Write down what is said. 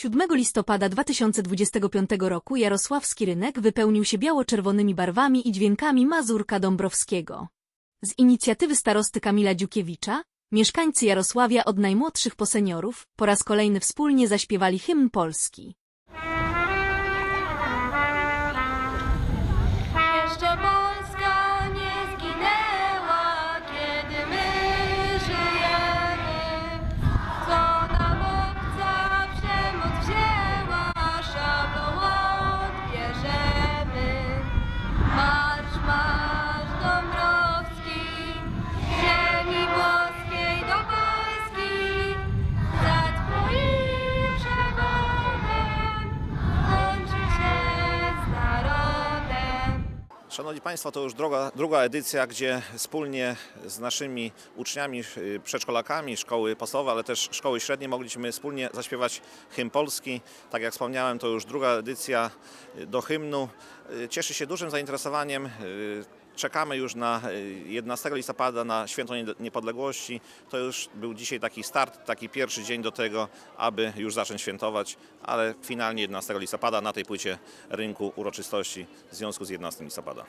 7 listopada 2025 roku Jarosławski Rynek wypełnił się biało-czerwonymi barwami i dźwiękami Mazurka Dąbrowskiego. Z inicjatywy starosty Kamila Dziukiewicza, mieszkańcy Jarosławia od najmłodszych po seniorów po raz kolejny wspólnie zaśpiewali hymn Polski. Szanowni Państwo, to już druga, druga edycja, gdzie wspólnie z naszymi uczniami, y, przedszkolakami, szkoły podstawowe, ale też szkoły średnie mogliśmy wspólnie zaśpiewać hymn polski. Tak jak wspomniałem, to już druga edycja y, do hymnu. Y, Cieszy się dużym zainteresowaniem. Y, Czekamy już na y, 11 listopada, na Święto Nie- Niepodległości. To już był dzisiaj taki start, taki pierwszy dzień do tego, aby już zacząć świętować, ale finalnie 11 listopada na tej płycie rynku uroczystości w związku z 11 listopada.